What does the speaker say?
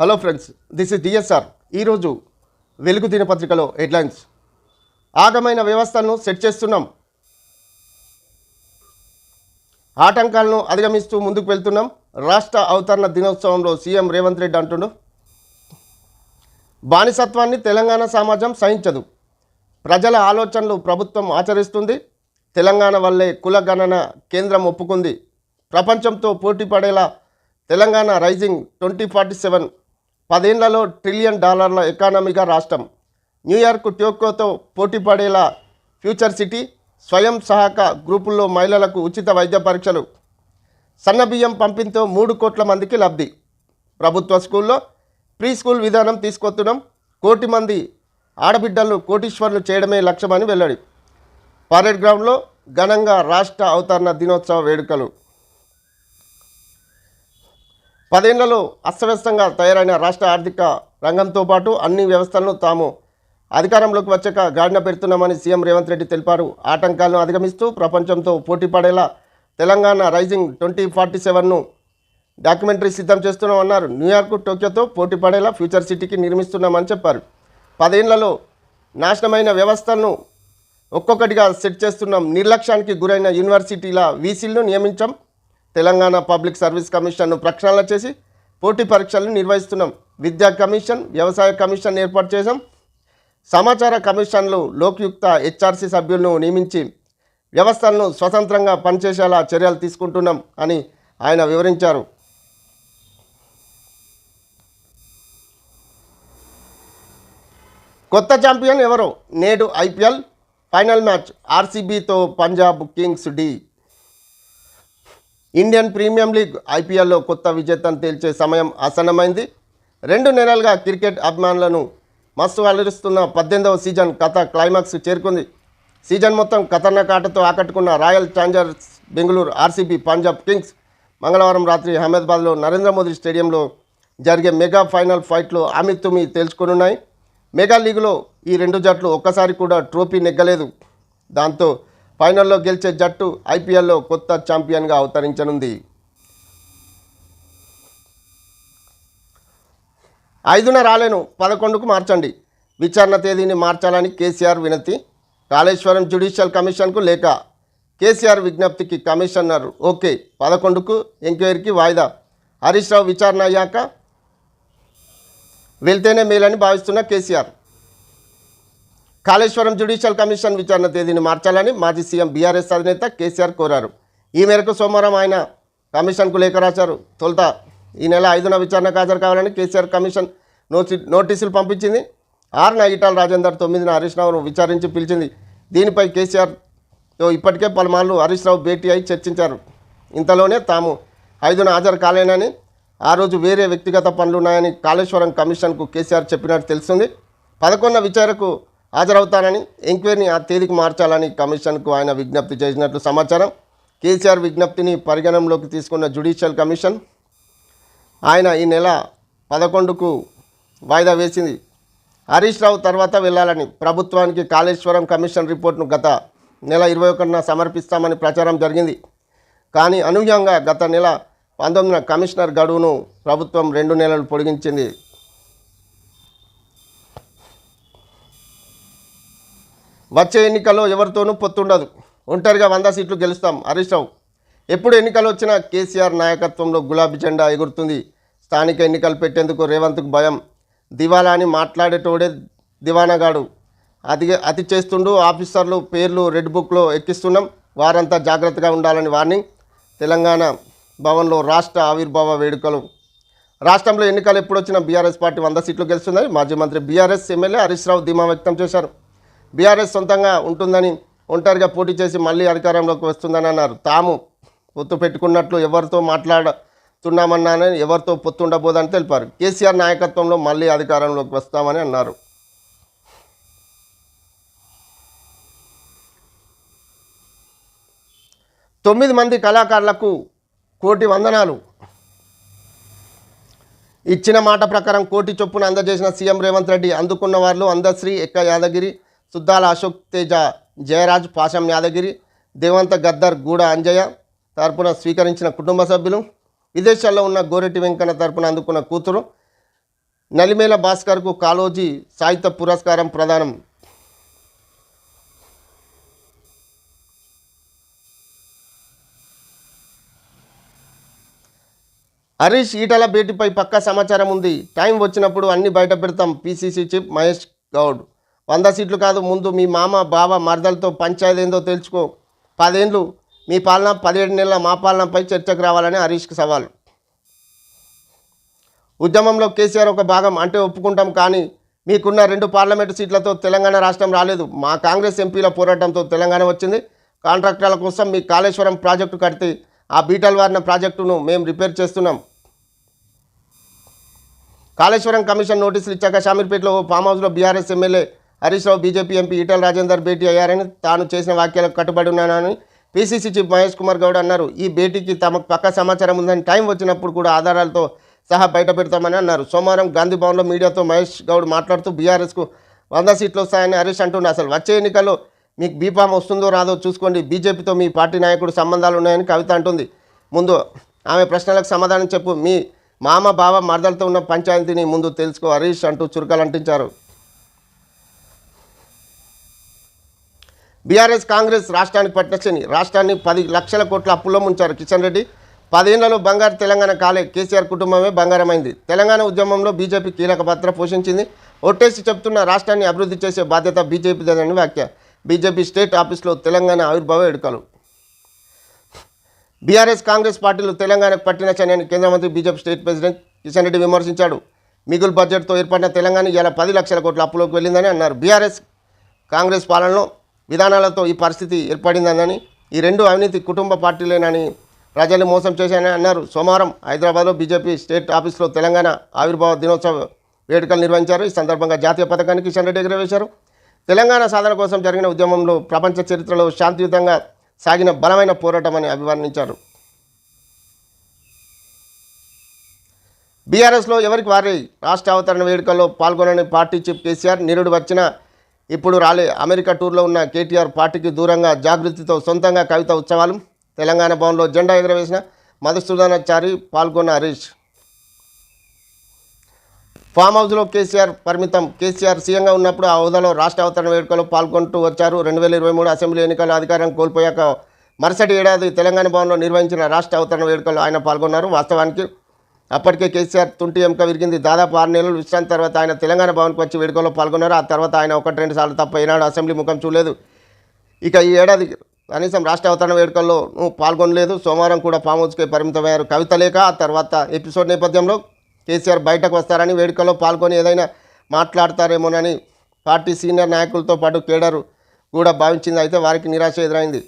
Hello friends this is DSR ఈరోజు వెలుగు దినపత్రికలో హెడ్లైన్స్ ఆగమైన వ్యవస్థలను సెట్ చేస్తున్నాం. ఆటంకాలను అధిగమిస్తూ ముందుకు వెళ్తున్నాం. రాష్ట్ర అవతరణ దినోత్సవంలో సీఎం రేవంత్ రెడ్డి అంటుండు బానిసత్వాన్ని తెలంగాణ సమాజం సహించదు. ప్రజల ఆలోచనలు ప్రభుత్వం ఆచరిస్తుంది. తెలంగాణ వల్లే కుల గణన కేంద్రం ఒప్పుకుంది. ప్రపంచంతో పోటీ పడేలా Telangana rising twenty forty seven పదేళ్ళలో ట్రిలియన్ డాలర్ల ఎకానమీగా రాష్ట్రం. న్యూయార్క్ టోక్యోతో పోటీ పడేలా ఫ్యూచర్ సిటీ స్వయం సహాక గ్రూపుల్లో మహిళలకు ఉచిత వైద్య పరీక్షలు. సన్నబియ్యం పంపిణీతో మూడు కోట్ల మందికి లబ్ధి. ప్రభుత్వ స్కూల్లో ప్రీ స్కూల్ విధానం తీసుకొస్తున్నాం కోటి మంది ఆడబిడ్డలు కోటీశ్వర్లు చేయడమే లక్ష్యమని వెల్లడి. పరేడ్ గ్రౌండ్లో ఘనంగా రాష్ట్ర అవతరణ దినోత్సవ వేడుకలు. పదేళ్ళలో అస్తవ్యస్తంగా తయారైన రాష్ట్ర ఆర్థిక రంగంతో పాటు అన్ని వ్యవస్థలను తాము అధికారంలోకి వచ్చాక గాడిన పెడుతున్నామని సీఎం రేవంత్ రెడ్డి తెలిపారు. ఆటంకాలను అధిగమిస్తూ ప్రపంచంతో పోటీ పడేలా తెలంగాణ రైజింగ్ ట్వంటీ ఫార్టీ సెవెన్ను డాక్యుమెంటరీ సిద్ధం చేస్తున్నామన్నారు. న్యూయార్క్ టోక్యోతో పోటీ పడేలా ఫ్యూచర్ సిటీకి నిర్మిస్తున్నామని చెప్పారు. పదేళ్ళలో నాశనమైన వ్యవస్థలను ఒక్కొక్కటిగా సెట్ చేస్తున్నాం. నిర్లక్ష్యానికి గురైన యూనివర్సిటీల వీసీలను నియమించాం. తెలంగాణ పబ్లిక్ సర్వీస్ కమిషన్ను ప్రక్షాళన చేసి పోటీ పరీక్షలను నిర్వహిస్తున్నాం. విద్యా కమిషన్ వ్యవసాయ కమిషన్ ఏర్పాటు చేశాం. సమాచార కమిషన్లు లోక్యుక్త హెచ్ఆర్సీ సభ్యులను నియమించి వ్యవస్థలను స్వతంత్రంగా పనిచేసేలా చర్యలు తీసుకుంటున్నాం అని ఆయన వివరించారు. కొత్త ఛాంపియన్ ఎవరో? నేడు ఐపీఎల్ ఫైనల్ మ్యాచ్ ఆర్సీబీతో Punjab Kings D. Indian premium league ఐపీఎల్లో కొత్త విజేతను తేల్చే సమయం ఆసన్నమైంది. రెండు నెలలుగా క్రికెట్ అభిమానులను మస్తు అలరిస్తున్న పద్దెనిమిదవ సీజన్ కథ క్లైమాక్స్ చేరుకుంది. సీజన్ మొత్తం ఖతర్నాక్ ఆటతో ఆకట్టుకున్న royal challengers Bengaluru RCB Punjab kings మంగళవారం రాత్రి అహ్మదాబాద్లో నరేంద్ర మోదీ స్టేడియంలో జరిగే మెగా ఫైనల్ ఫైట్లో ఆమిత్తుమి తేల్చుకోనున్నాయి. మెగా లీగ్లో ఈ రెండు జట్లు ఒక్కసారి కూడా ట్రోఫీ నెగ్గలేదు. దాంతో ఫైనల్లో గెలిచే జట్టు ఐపీఎల్లో కొత్త ఛాంపియన్గా అవతరించనుంది. ఐదున రాలేను పదకొండుకు మార్చండి. విచారణ తేదీని మార్చాలని కేసీఆర్ వినతి. కాళేశ్వరం జ్యుడిషియల్ కమిషన్కు లేక కేసీఆర్ విజ్ఞప్తికి కమిషనర్ ఓకే. పదకొండుకు ఎంక్వైరీకి వాయిదా. హరీష్ రావు విచారణ అయ్యాక వెళ్తేనే మేలని భావిస్తున్న కేసీఆర్. కాళేశ్వరం జ్యుడిషియల్ కమిషన్ విచారణ తేదీని మార్చాలని మాజీ సీఎం బీఆర్ఎస్ అధినేత కేసీఆర్ కోరారు. ఈ మేరకు సోమవారం ఆయన కమిషన్కు లేఖ రాశారు. తొలుత ఈ నెల ఐదున విచారణకు హాజరు కావాలని కేసీఆర్ కమిషన్ నోటి నోటీసులు పంపించింది. ఆరున ఈటాల రాజేందర్ తొమ్మిదిన హరీష్ రావును విచారించి పిలిచింది. దీనిపై కేసీఆర్తో ఇప్పటికే పలుమార్లు హరీష్ రావు భేటీ అయి చర్చించారు. ఇంతలోనే తాము ఐదున హాజరు కాలేనని ఆ రోజు వేరే వ్యక్తిగత పనులున్నాయని కాళేశ్వరం కమిషన్కు కేసీఆర్ చెప్పినట్టు తెలుస్తుంది. పదకొండున విచారకు హాజరవుతానని ఎంక్వైరీని ఆ తేదీకి మార్చాలని కమిషన్కు ఆయన విజ్ఞప్తి చేసినట్లు సమాచారం. కేసీఆర్ విజ్ఞప్తిని పరిగణనలోకి తీసుకున్న జ్యుడిషియల్ కమిషన్ ఆయన ఈ నెల పదకొండుకు వాయిదా వేసింది. హరీష్ రావు తర్వాత వెళ్ళాలని ప్రభుత్వానికి కాళేశ్వరం కమిషన్ రిపోర్ట్ను గత నెల ఇరవై ఒకటిన సమర్పిస్తామని ప్రచారం జరిగింది. కానీ అనూహ్యంగా గత నెల పంతొమ్మిదిన కమిషనర్ గడువును ప్రభుత్వం రెండు నెలలు పొడిగించింది. వచ్చే ఎన్నికల్లో ఎవరితోనూ పొత్తుండదు. ఒంటరిగా వంద సీట్లు గెలుస్తాం హరీష్ రావు. ఎప్పుడు ఎన్నికలు వచ్చినా కేసీఆర్ నాయకత్వంలో గులాబీ జెండా ఎగురుతుంది. స్థానిక ఎన్నికలు పెట్టేందుకు రేవంత్కు భయం. దివాలా అని మాట్లాడేటోడే దివానాగాడు అది అతి చేస్తుండు ఆఫీసర్లు పేర్లు రెడ్ బుక్లో ఎక్కిస్తున్నాం. వారంతా జాగ్రత్తగా ఉండాలని వార్నింగ్. తెలంగాణ భవన్లో రాష్ట్ర ఆవిర్భావ వేడుకలు. రాష్ట్రంలో ఎన్నికలు ఎప్పుడొచ్చినా బీఆర్ఎస్ పార్టీ వంద సీట్లు గెలుస్తుందని మాజీ మంత్రి బీఆర్ఎస్ ఎమ్మెల్యే హరీష్ రావు ధీమా వ్యక్తం చేశారు. బీఆర్ఎస్ సొంతంగా ఉంటుందని ఒంటరిగా పోటీ చేసి మళ్ళీ అధికారంలోకి వస్తుందని అన్నారు. తాము పొత్తు పెట్టుకున్నట్లు ఎవరితో మాట్లాడుతున్నామన్నానని ఎవరితో పొత్తు ఉండబోదని తెలిపారు. కేసీఆర్ నాయకత్వంలో మళ్ళీ అధికారంలోకి వస్తామని అన్నారు. తొమ్మిది మంది కళాకారులకు కోటి వందనాలు. ఇచ్చిన మాట ప్రకారం కోటి చొప్పున అందజేసిన సీఎం రేవంత్ రెడ్డి అందుకున్న వారిలో అందశ్రీ ఎక్క యాదగిరి సుద్దాల అశోక్ తేజ జయరాజ్ పాశం యాదగిరి దేవంత గద్దర్ గూడ అంజయ్య తరపున స్వీకరించిన కుటుంబ సభ్యులు విదేశాల్లో ఉన్న గోరెట్టి వెంకన్న తరపున అందుకున్న కూతురు నలిమేల భాస్కర్కు కాలోజీ సాహిత్య పురస్కారం ప్రదానం. హరీష్ ఈటల భేటీపై పక్కా సమాచారం ఉంది. టైం వచ్చినప్పుడు అన్ని బయట పెడతాం. PCC chief Mahesh Goud. వంద సీట్లు కాదు ముందు మీ మామ బావ మరదలతో పంచాయతీ ఏందో తెలుసుకో. పదేండ్లు మీ పాలన పదిహేడు నెలల మా పాలనపై చర్చకు రావాలని హరీష్కి సవాల్. ఉద్యమంలో కేసీఆర్ ఒక భాగం అంటే ఒప్పుకుంటాం కానీ మీకున్న రెండు పార్లమెంటు సీట్లతో తెలంగాణ రాష్ట్రం రాలేదు. మా కాంగ్రెస్ ఎంపీల పోరాటంతో తెలంగాణ వచ్చింది. కాంట్రాక్టర్ల కోసం మీ కాళేశ్వరం ప్రాజెక్టు కడితే ఆ బీటల్ వారిన ప్రాజెక్టును మేము రిపేర్ చేస్తున్నాం. కాళేశ్వరం కమిషన్ నోటీసులు ఇచ్చాక షామీర్పేటలో ఓ ఫామ్ హౌస్లో BRS MLA Harish Rao BJP MP Etela Rajender భేటీ అయ్యారని తాను చేసిన వ్యాఖ్యలకు కట్టుబడి ఉన్నానని పీసీసీ చీఫ్ మహేష్ కుమార్ గౌడ్ అన్నారు. ఈ భేటీకి తమకు పక్క సమాచారం ఉందని టైం వచ్చినప్పుడు కూడా ఆధారాలతో సహా బయట పెడతామని అన్నారు. సోమవారం గాంధీ భవన్లో మీడియాతో మహేష్ గౌడ్ మాట్లాడుతూ బీఆర్ఎస్కు వంద సీట్లు వస్తాయని హరీష్ అంటున్నారు అసలు వచ్చే ఎన్నికల్లో మీకు బీఫామ్ వస్తుందో రాదో చూసుకోండి. బీజేపీతో మీ పార్టీ నాయకుడు సంబంధాలు ఉన్నాయని కవిత అంటుంది. ముందు ఆమె ప్రశ్నలకు సమాధానం చెప్పు. మీ మామ బావ మరదలతో ఉన్న పంచాయతీని ముందు తెలుసుకో హరీష్ అంటూ చురుకలు అంటించారు. బీఆర్ఎస్ కాంగ్రెస్ రాష్ట్రానికి పట్టినచ్చని రాష్ట్రాన్ని పది లక్షల కోట్ల అప్పుల్లో ముంచారు కిషన్ రెడ్డి. పదేళ్ళలో బంగారు తెలంగాణ కాలే కేసీఆర్ కుటుంబమే బంగారమైంది. తెలంగాణ ఉద్యమంలో బీజేపీ కీలక పాత్ర పోషించింది. ఒట్టేసి చెప్తున్న రాష్ట్రాన్ని అభివృద్ధి చేసే బాధ్యత బీజేపీదేనని వ్యాఖ్య. బీజేపీ స్టేట్ ఆఫీస్లో తెలంగాణ ఆవిర్భావ ఎడుకలు. బీఆర్ఎస్ కాంగ్రెస్ పార్టీలు తెలంగాణకు పట్టిన చర్యని కేంద్ర మంత్రి BJP state president Kishan Reddy విమర్శించాడు. మిగులు బడ్జెట్తో ఏర్పడిన తెలంగాణ ఇలా పది లక్షల కోట్ల అప్పులోకి వెళ్ళిందని అన్నారు. బీఆర్ఎస్ కాంగ్రెస్ పాలనలో విధానాలతో ఈ పరిస్థితి ఏర్పడిందని ఈ రెండు అవినీతి కుటుంబ పార్టీలేనని ప్రజల్ని మోసం చేశానని అన్నారు. సోమవారం హైదరాబాద్లో బీజేపీ స్టేట్ ఆఫీస్లో తెలంగాణ ఆవిర్భావ దినోత్సవ వేడుకలు నిర్వహించారు. ఈ సందర్భంగా జాతీయ పథకాన్ని కిషన్ రెడ్డి ఎగురవేశారు. తెలంగాణ సాధన కోసం జరిగిన ఉద్యమంలో ప్రపంచ చరిత్రలో శాంతియుతంగా సాగిన బలమైన పోరాటం అని అభివర్ణించారు. బీఆర్ఎస్లో ఎవరికి వారి రాష్ట్ర అవతరణ వేడుకల్లో పాల్గొనని పార్టీ చీఫ్ కేసీఆర్ నిరుడు వచ్చినా ఇప్పుడు రాలే అమెరికా టూర్లో ఉన్న కేటీఆర్ పార్టీకి దూరంగా జాగృతితో సొంతంగా కవిత ఉత్సవాలు తెలంగాణ భవన్లో జెండా ఎగురవేసిన మధుసూదనాచారి పాల్గొన్న హరీష్. ఫామ్ హౌస్లో కేసీఆర్ పరిమితం. కేసీఆర్ సీఎంగా ఉన్నప్పుడు ఆ హోదాలో రాష్ట్ర అవతరణ వేడుకలో పాల్గొంటూ వచ్చారు. రెండు వేల ఇరవై మూడు అసెంబ్లీ ఎన్నికల అధికారం కోల్పోయాక మరుసటి ఏడాది తెలంగాణ భవన్లో నిర్వహించిన రాష్ట్ర అవతరణ వేడుకల్లో ఆయన పాల్గొన్నారు. వాస్తవానికి అప్పటికే కేసీఆర్ తుంటి ఎంక విరిగింది. దాదాపు ఆరు నెలలు విశ్రాంతి తర్వాత ఆయన తెలంగాణ భవన్కి వచ్చి వేడుకలో పాల్గొన్నారు. ఆ తర్వాత ఆయన ఒకటి రెండు సార్లు తప్ప ఏనాడు అసెంబ్లీ ముఖం చూడలేదు. ఇక ఈ ఏడాది కనీసం రాష్ట్ర అవతరణ వేడుకల్లో పాల్గొనలేదు. సోమవారం కూడా ఫామ్ పరిమితమయ్యారు కవిత లేక ఆ తర్వాత ఎపిసోడ్ నేపథ్యంలో కేసీఆర్ బయటకు వస్తారని వేడుకలో పాల్గొని ఏదైనా మాట్లాడతారేమోనని పార్టీ సీనియర్ నాయకులతో పాటు కేడరు కూడా భావించింది. అయితే వారికి నిరాశ ఎదురైంది.